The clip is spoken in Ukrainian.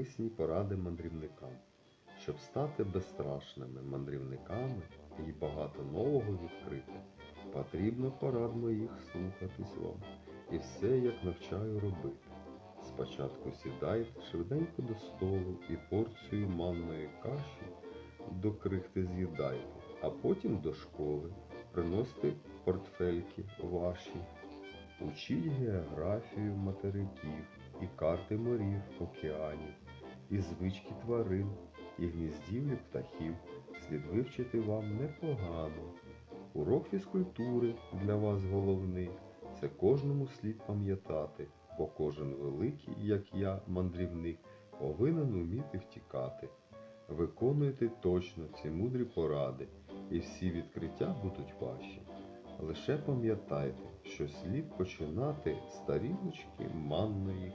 корисні поради мандрівникам. Щоб стати безстрашними мандрівниками і багато нового відкрити, потрібно порад моїх слухатись вам і все як навчаю робити. Спочатку сідайте швиденько до столу і порцію манної каші до крихти з'їдайте, а потім до школи приносите портфельки ваші. Учіть географію материків і карти морів, океанів, і звички тварин, і гніздівлі птахів слід вивчити вам непогано. Урок фізкультури для вас головний, це кожному слід пам'ятати, бо кожен великий, як я, мандрівник, повинен уміти втікати. Виконуйте точно ці мудрі поради, і всі відкриття будуть ваші. Лише пам'ятайте, що слід починати з тарілочки манної.